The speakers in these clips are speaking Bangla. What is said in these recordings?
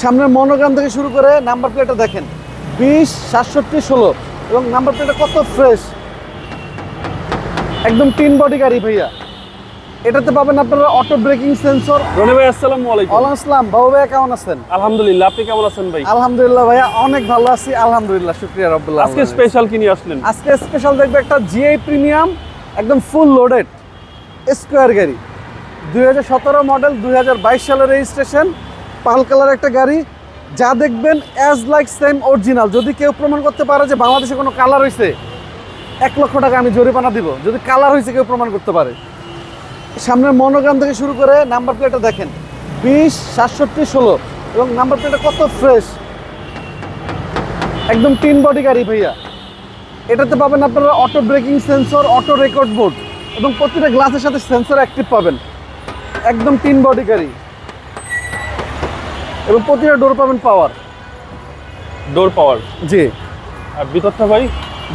সামনের মনোগ্রাম থেকে শুরু করে নাম্বার প্লেটটা দেখেন বিশ সাতষট্টি ষোলো এবং নাম্বার প্লেটটা কত ফ্রেশ একদম তিন বডি গাড়ি ভাইয়া। এটাতে পাবেন আপনারা অটো ব্রেকিং সেন্সর রনি ভাই আসসালামু আলাইকুম। ওয়ালাইকুম আসসালাম। বাবু ভাইয়া কেমন আছেন? আলহামদুলিল্লাহ আপনি কেমন আছেন ভাই? আলহামদুলিল্লাহ ভাইয়া অনেক ভালো আছি। আলহামদুলিল্লাহ শুক্রিয়া রব্বুল্লাহ আজকে স্পেশাল কি নিয়ে আসলেন? আজকে স্পেশাল দেখবে একটা জিআই প্রিমিয়াম একদম ফুল লোডেড স্কোয়ার গাড়ি। দুই হাজার সতেরো মডেল দুই হাজার বাইশ সালের রেজিস্ট্রেশন পাল কালার একটা গাড়ি, যা দেখবেন অ্যাজ লাইক সেম অরিজিনাল যদি কেউ প্রমাণ করতে পারে যে বাংলাদেশে কোনো কালার হয়েছে এক লক্ষ টাকা আমি জরিমানা দিব। যদি কালার হয়েছে কেউ প্রমাণ করতে পারে। সামনের মনোগ্রাম থেকে শুরু করে নাম্বার প্লেটটা দেখেন। বিশ, সাতষট্টি, ষোলো। এবং নাম্বার প্লেটটা কত ফ্রেশ একদম টিন বডি গাড়ি ভাইয়া। এটাতে পাবেন আপনারা auto braking sensor auto record board এবং প্রতিটা গ্লাসের সাথে সেন্সর অ্যাক্টিভ পাবেন। একদম টিন বডি গাড়ি। এবং প্রতিটা ডোর পাবেন পাওয়ার ডোর পাওয়ার জি। আর ভিতরটা ভাই?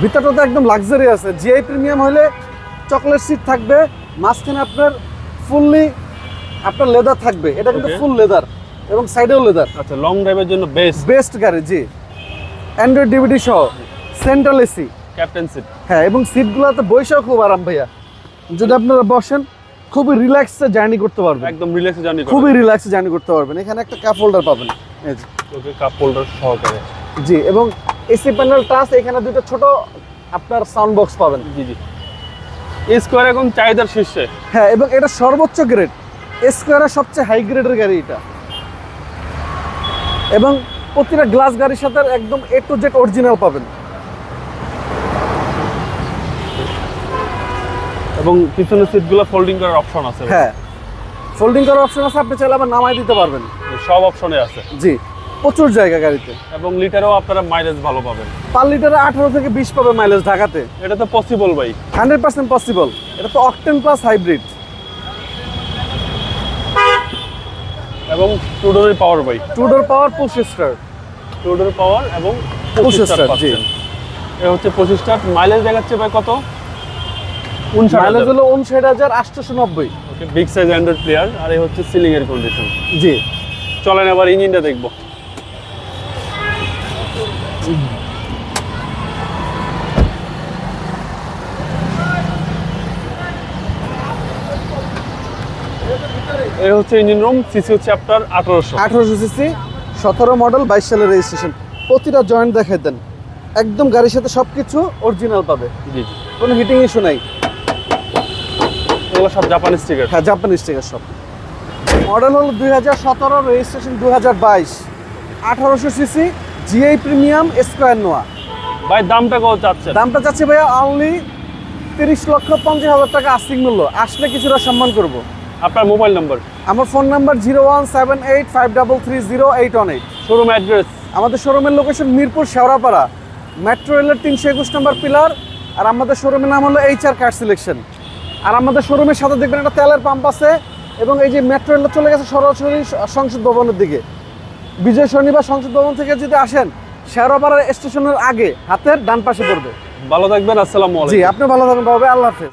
ভিতরটা তো একদম লাক্সারি আছে। জিআই প্রিমিয়াম হলে চকলেট সিট থাকবে মাঝখানে আপনার ফুললি আপনার লেদার থাকবে। এটা কিন্তু ফুল লেদার এবং সাইডেও লেদার আচ্ছা লং ড্রাইভের জন্য বেস্ট বেস্ট গাড়ি জি। অ্যান্ড্রয়েড ডিভিডি সহ সেন্ট্রাল এসি ক্যাপ্টেন সিট হ্যাঁ এবং সিটগুলোতে বৈশাখ খুব আরাম ভাইয়া। যদি আপনারা বসেন খুবই রিল্যাক্সে জার্নি করতে পারবেন। একদম রিল্যাক্সে জার্নি খুবই রিল্যাক্সে জার্নি করতে পারবেন। এখানে একটা কাপ হোল্ডার পাবেন। এই যে। ওকে কাপ হোল্ডার সহকারে। জি এবং এসি প্যানেল টাচ এখানে দুটো ছোট আপনার সাউন্ড বক্স পাবেন। জি জি। স্কোয়ার এখন চাহিদার শীর্ষে। হ্যাঁ এবং এটা সর্বোচ্চ গ্রেড স্কোয়ারের সবচেয়ে হাই গ্রেডের গাড়ি এটা। এবং প্রতিটা গ্লাস গাড়ির সাথে একদম এ টু জেড অরিজিনাল পাবেন। এবং পিছনের সিটগুলো ফোল্ডিং করার অপশন আছে। হ্যাঁ। ফোল্ডিং করার অপশন আছে আপনি চাইলে আবার নামাই দিতে পারবেন। সব অপশনে আছে। জি প্রচুর জায়গা গাড়িতে। এবং লিটারেও আপনারা মাইলেজ ভালো পাবেন। পার লিটারে আঠারো থেকে বিশ পাবে মাইলেজ ঢাকাতে। এটা তো পসিবল ভাই। হান্ড্রেড পার্সেন্ট পসিবল এটা তো অকটেন প্লাস হাইব্রিড এবং টু ডোরের পাওয়ার ভাই। Two door power push start two door power এবং পঁচিশ স্টার জি। এ হচ্ছে পঁচিশ স্টার মাইলেজ দেখাচ্ছে ভাই কত? মাইলেজ হলো উনষাট হাজার আটশোশো নব্বই। বিগ সাইজ অ্যান্ড্রয়েড প্লেয়ার আর এই হচ্ছে সিলিং এর কন্ডিশন জি। চলেন এবার ইঞ্জিনটা দেখব। এই হচ্ছে ইঞ্জিন রুম সিসি হচ্ছে আপনার আঠারোশো। আঠারোশো সিসি সতেরো মডেল বাইশ সালের রেজিস্ট্রেশন প্রতিটা জয়েন্ট দেখাই দেন। একদম গাড়ির সাথে সব কিছু অরিজিনাল পাবে। জি। জি কোনো হিটিং ইস্যু নাই। এগুলো সব জাপানি স্টিকার হ্যাঁ জাপানি স্টিকার সব। মডেল হলো দুই হাজার সতেরো রেজিস্ট্রেশন দু হাজার বাইশ। আঠারোশো CC GI premium esquire Noah ভাই দামটা কত চাচ্ছেন? দামটা চাচ্ছি ভাইয়া অনলি তিরিশ লক্ষ পঞ্চাশ হাজার টাকা আস্তিক মূল্য। আসলে কিছুটা সম্মান করব। আপনার মোবাইল নাম্বার আমার phone number zero one seven eight five double three zero eight one eight showroom address আমাদের শোরুমের লোকেশন মিরপুর শেওড়াপাড়া। মেট্রো রেলের তিনশো একুশ নম্বর পিলার আর আমাদের শোরুমের নাম হলো এইচ আর কার সিলেকশন আর আমাদের শোরুমের সাথে দেখবেন একটা তেলের পাম্প আছে এবং এই যে মেট্রো রেল চলে গেছে সরাসরি সংসদ ভবনের দিকে। বিজয় শনিবার সংসদ ভবন থেকে যদি আসেন শেরোপাড়ার স্টেশনের আগে হাতের ডান পাশে পড়বে। ভালো থাকবেন আসসালাম জি আপনি ভালো থাকবেন বাবা আল্লাহ হাফেজ।